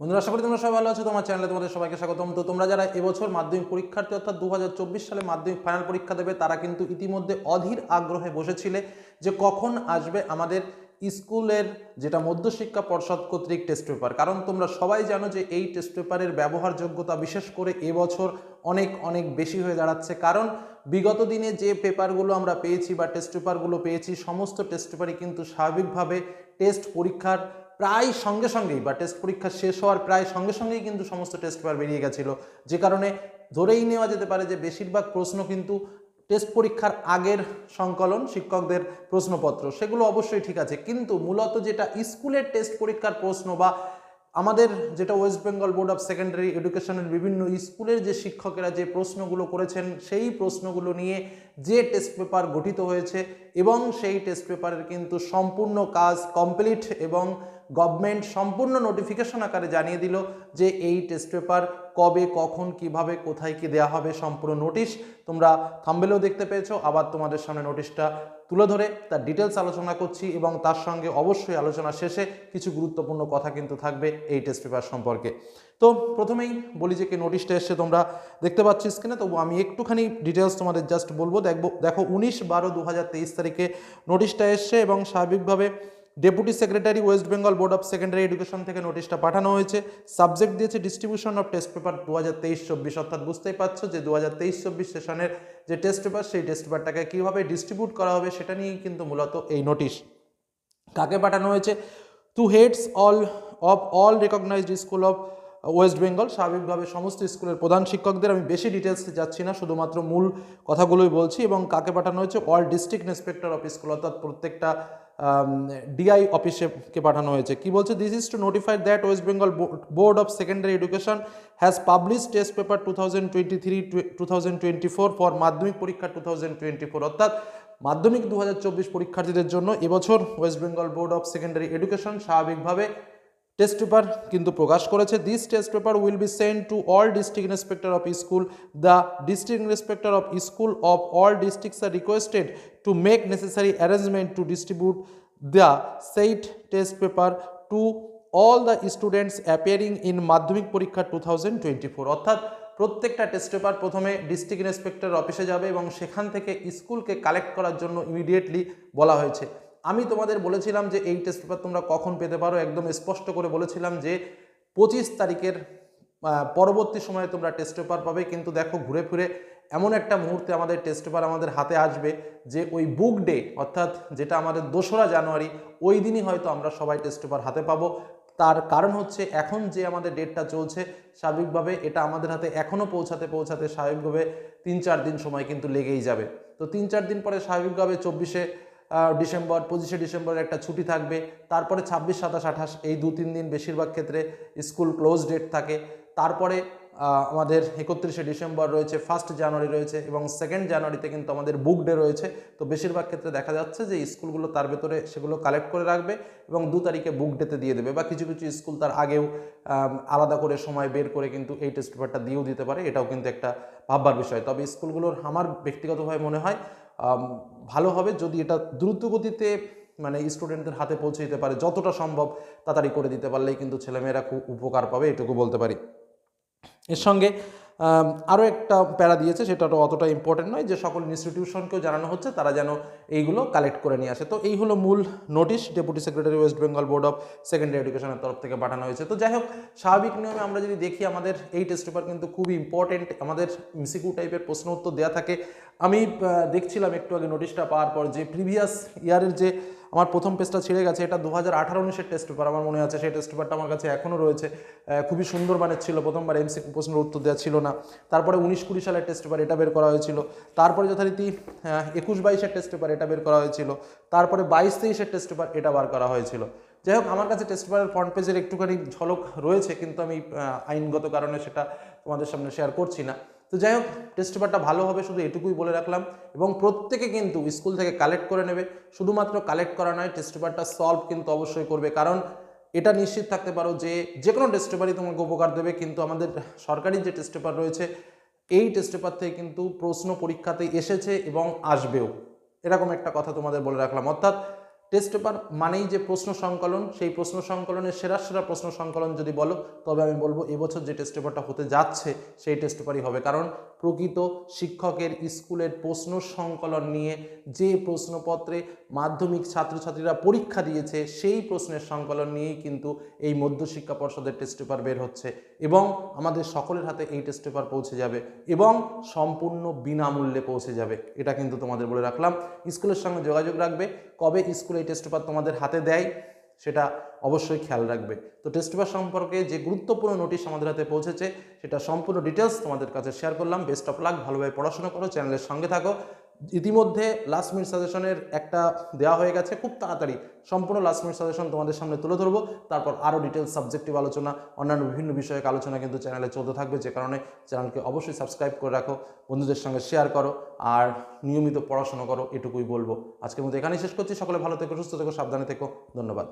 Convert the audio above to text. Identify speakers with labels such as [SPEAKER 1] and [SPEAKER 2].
[SPEAKER 1] বন্ধুরা, আশা করি তোমরা সবাই ভালো আছো। তোমার চ্যানেলে তোমাদের সবাইকে স্বাগতম। তো তোমরা যারা এবছর মাধ্যমিক পরীক্ষার্থী, অর্থাৎ দু হাজার চব্বিশ সালে মাধ্যমিক ফাইনাল পরীক্ষা দেবে, তারা কিন্তু ইতিমধ্যে অধীর আগ্রহে বসেছিলে যে কখন আসবে আমাদের স্কুলের যেটা মধ্যশিক্ষা পর্ষদ কর্তৃক টেস্ট পেপার কারণ তোমরা সবাই জানো যে এই টেস্ট পেপারের ব্যবহারযোগ্যতা বিশেষ করে এবছর অনেক অনেক বেশি হয়ে দাঁড়াচ্ছে। কারণ বিগত দিনে যে পেপারগুলো আমরা পেয়েছি বা টেস্ট পেপারগুলো পেয়েছি, সমস্ত টেস্ট পেপারই কিন্তু স্বাভাবিকভাবে টেস্ট পরীক্ষার প্রায় সঙ্গে সঙ্গেই বা টেস্ট পরীক্ষা শেষ হওয়ার প্রায় সঙ্গে সঙ্গেই কিন্তু সমস্ত টেস্ট পেপার বেরিয়ে গেছিল। যে কারণে ধরেই নেওয়া যেতে পারে যে বেশিরভাগ প্রশ্ন কিন্তু টেস্ট পরীক্ষার আগের সংকলন শিক্ষকদের প্রশ্নপত্র, সেগুলো অবশ্যই ঠিক আছে। কিন্তু মূলত যেটা স্কুলের টেস্ট পরীক্ষার প্রশ্ন বা আমাদের যেটা West Bengal board of secondary এডুকেশনের বিভিন্ন স্কুলের যে শিক্ষকেরা যে প্রশ্নগুলো করেছেন, সেই প্রশ্নগুলো নিয়ে যে টেস্ট পেপার গঠিত হয়েছে এবং সেই টেস্ট পেপারের কিন্তু সম্পূর্ণ কাজ কমপ্লিট এবং গভর্নমেন্ট সম্পূর্ণ নোটিফিকেশন আকারে জানিয়ে দিল যে এই টেস্ট পেপার কবে, কখন, কীভাবে, কোথায়, কি দেওয়া হবে সম্পূর্ণ নোটিশ তোমরা থাম্বেলেও দেখতে পেয়েছ। আবার তোমাদের সামনে নোটিশটা তুলে ধরে তার ডিটেলস আলোচনা করছি এবং তার সঙ্গে অবশ্যই আলোচনা শেষে কিছু গুরুত্বপূর্ণ কথা কিন্তু থাকবে এই টেস্ট পেপার সম্পর্কে। তো প্রথমেই বলি যে কি নোটিশটা এসছে তোমরা দেখতে পাচ্ছ স্ক্রিনে তবু আমি একটুখানি ডিটেলস তোমাদের জাস্ট বলব। দেখব, দেখো উনিশ বারো দু তারিখে নোটিশটা এসছে এবং স্বাভাবিকভাবে deputy secretary West Bengal board of secondary education থেকে নোটিশটা পাঠানো হয়েছে। সাবজেক্ট দিয়েছে ডিস্ট্রিবিউশন অফ টেস্ট পেপার দু হাজার তেইশ চব্বিশ, অর্থাৎ বুঝতেই পারছ যে দু হাজার তেইশ চব্বিশ সেশনের যে টেস্ট পেপার সেই টেস্ট পেপারটাকে কীভাবে ডিস্ট্রিবিউট করা হবে সেটা নিয়েই কিন্তু মূলত এই নোটিশ কাকে পাঠানো হয়েছে? To heads all of all recognised school of West Bengal, স্বাভাবিকভাবে সমস্ত স্কুলের প্রধান শিক্ষকদের আমি বেশি ডিটেলসে যাচ্ছি না, শুধুমাত্র মূল কথাগুলোই বলছি এবং কাকে পাঠানো হয়েছে? All district inspector of school অর্থাৎ প্রত্যেকটা ডিআই অফিসেকে পাঠানো হয়েছে। কি বলছে? This is to notify that West Bengal board of secondary education has publish test paper two thousand twenty three two thousand twenty four for Madhyamik পরীক্ষা two thousand twenty four অর্থাৎ মাধ্যমিক দু হাজার চব্বিশ পরীক্ষার্থীদের জন্য এবছর West Bengal board of secondary education স্বাভাবিকভাবে টেস্ট পেপার কিন্তু প্রকাশ করেছে। This test paper will be send to all district inspector of school the district inspector of school of all districts are requested to make necessary arrangement to distribute the said test paper to all the students appearing in Madhyamik পরীক্ষা two thousand twenty four অর্থাৎ প্রত্যেকটা test paper প্রথমে district inspector অফিসে যাবে এবং সেখান থেকে স্কুলকে কালেক্ট করার জন্য ইমিডিয়েটলি বলা হয়েছে। আমি তোমাদের বলেছিলাম যে এই টেস্ট পেপার তোমরা কখন পেতে পারো। একদম স্পষ্ট করে বলেছিলাম যে পঁচিশ তারিখের পরবর্তী সময়ে তোমরা টেস্ট পেপার পাবে। কিন্তু দেখো, ঘুরে ফিরে এমন একটা মুহূর্তে আমাদের টেস্ট পেপার আমাদের হাতে আসবে যে ওই বুক ডে অর্থাৎ যেটা আমাদের দোসরা জানুয়ারি, ওই দিনই হয়তো আমরা সবাই টেস্ট পেপার হাতে পাবো। তার কারণ হচ্ছে এখন যে আমাদের ডেটটা চলছে, স্বাভাবিকভাবে এটা আমাদের হাতে এখনও পৌঁছাতে পৌঁছাতে স্বাভাবিকভাবে তিন চার দিন সময় কিন্তু লেগেই যাবে। তো তিন চার দিন পরে স্বাভাবিকভাবে চব্বিশে ডিসেম্বর, পঁচিশে ডিসেম্বর একটা ছুটি থাকবে। তারপরে ছাব্বিশ, সাতাশ, আঠাশ, এই দু তিন দিন বেশিরভাগ ক্ষেত্রে স্কুল ক্লোজ ডেট থাকে। তারপরে আমাদের একত্রিশে ডিসেম্বর রয়েছে ফার্স্ট জানুয়ারি রয়েছে এবং সেকেন্ড জানুয়ারিতে কিন্তু আমাদের বুক ডে রয়েছে। তো বেশিরভাগ ক্ষেত্রে দেখা যাচ্ছে যে স্কুলগুলো তার ভেতরে সেগুলো কালেক্ট করে রাখবে এবং দু তারিখে বুক ডেতে দিয়ে দেবে বা কিছু কিছু স্কুল তার আগেও আলাদা করে সময় বের করে কিন্তু এই টেস্ট পেপারটা দিয়েও দিতে পারে। এটাও কিন্তু একটা ভাববার বিষয়। তবে স্কুলগুলোর আমার ব্যক্তিগতভাবে মনে হয় ভালো হবে যদি এটা দ্রুতগতিতে মানে স্টুডেন্টদের হাতে পৌঁছে দিতে পারে, যতটা সম্ভব তাড়াতাড়ি করে দিতে পারলেই কিন্তু ছেলেমেয়েরা খুব উপকার পাবে, এটুকু বলতে পারি। এর সঙ্গে আরও একটা প্যারা দিয়েছে, সেটা তো অতটা ইম্পর্টেন্ট নয় যে সকল ইনস্টিটিউশনকেও জানানো হচ্ছে, তারা যেন এইগুলো কালেক্ট করে নিয়ে আসে। তো এই হলো মূল notice deputy secretary West Bengal board of secondary এডুকেশনের তরফ থেকে পাঠানো হয়েছে। তো যাই হোক, স্বাভাবিক নিয়মে আমরা যদি দেখি, আমাদের এই টেস্ট পেপার কিন্তু খুবই ইম্পর্টেন্ট আমাদের মিসিকিউ টাইপের প্রশ্ন উত্তর দেওয়া থাকে। আমি দেখছিলাম একটু আগে নোটিশটা পাওয়ার পর যে প্রিভিয়াস ইয়ারের যে আমার প্রথম পেজটা ছিঁড়ে গেছে, এটা দু হাজার আঠারো উনিশের টেস্ট পেপার আমার মনে আছে। সেই টেস্ট পেপারটা আমার কাছে এখনও রয়েছে। খুবই সুন্দর মানের ছিল। প্রথমবার এমসি প্রশ্নের উত্তর দেওয়া ছিল না। তারপরে উনিশ কুড়ি সালের টেস্ট পেপার এটা বের করা হয়েছিল। তারপরে যথারীতি একুশ বাইশের টেস্ট পেপার এটা বের করা হয়েছিল। তারপরে বাইশ তেইশের টেস্ট পেপার এটা বার করা হয়েছিল। যাই হোক, আমার কাছে টেস্ট পেপারের ফ্রন্ট পেজের একটুখানি ঝলক রয়েছে, কিন্তু আমি আইনগত কারণে সেটা তোমাদের সামনে শেয়ার করছি না। তো যাই হোক টেস্ট পেপারটা ভালো হবে, শুধু এটুকুই বলে রাখলাম। এবং প্রত্যেকে কিন্তু স্কুল থেকে কালেক্ট করে নেবে। শুধুমাত্র কালেক্ট করা নয় টেস্ট পেপারটা সলভ কিন্তু অবশ্যই করবে। কারণ এটা নিশ্চিত থাকতে পারো যে যে কোনো টেস্ট পেপারই তোমাকে উপকার দেবে, কিন্তু আমাদের সরকারি যে টেস্ট পেপার রয়েছে, এই টেস্ট পেপার থেকে কিন্তু প্রশ্ন পরীক্ষাতে এসেছে এবং আসবেও। এরকম একটা কথা তোমাদের বলে রাখলাম। অর্থাৎ টেস্ট পেপার মানেই যে প্রশ্ন সংকলন, সেই প্রশ্ন সংকলনের সেরা সেরা প্রশ্ন সংকলন যদি বলো, তবে আমি বলব এবছর যে টেস্ট পেপারটা হতে যাচ্ছে, সেই টেস্ট পেপারই হবে। কারণ প্রকৃত শিক্ষকের স্কুলের প্রশ্ন সংকলন নিয়ে যে প্রশ্নপত্রে মাধ্যমিক ছাত্রছাত্রীরা পরীক্ষা দিয়েছে, সেই প্রশ্নের সংকলন নিয়েই কিন্তু এই মধ্যশিক্ষা পর্ষদের টেস্ট পেপার বের হচ্ছে। এবং আমাদের সকলের হাতে এই টেস্ট পেপার পৌঁছে যাবে এবং সম্পূর্ণ বিনামূল্যে পৌঁছে যাবে। এটা কিন্তু তোমাদের বলে রাখলাম। স্কুলের সঙ্গে যোগাযোগ রাখবে। কবে স্কুলে এই টেস্ট পেপার তোমাদের হাতে দেয়, সেটা অবশ্যই খেয়াল রাখবে। তো টেস্ট পেপার সম্পর্কে যে গুরুত্বপূর্ণ নোটিশ আমাদের হাতে পৌঁছেছে, সেটা সম্পূর্ণ ডিটেলস তোমাদের কাছে শেয়ার করলাম। বেস্ট অফ লাক ভালোভাবে পড়াশোনা করো চ্যানেলের সঙ্গে থাকো। ইতিমধ্যে লাস্ট মিনিট সাজেশনের একটা দেওয়া হয়ে গেছে, খুব তাড়াতাড়ি সম্পূর্ণ লাস্ট মিনিট সাজেশন তোমাদের সামনে তুলে ধরবো। তারপর আরও ডিটেলস সাবজেক্টিভ আলোচনা, অন্যান্য বিভিন্ন বিষয়ক আলোচনা কিন্তু চ্যানেলে চলতে থাকবে, যে কারণে চ্যানেলকে অবশ্যই সাবস্ক্রাইব করে রাখো, বন্ধুদের সঙ্গে শেয়ার করো, আর নিয়মিত পড়াশোনা করো, এটুকুই বলব। আজকের মধ্যে এখানেই শেষ করছি, সকলে ভালো থেকো, সুস্থ থেকো, সাবধানে থেকো, ধন্যবাদ।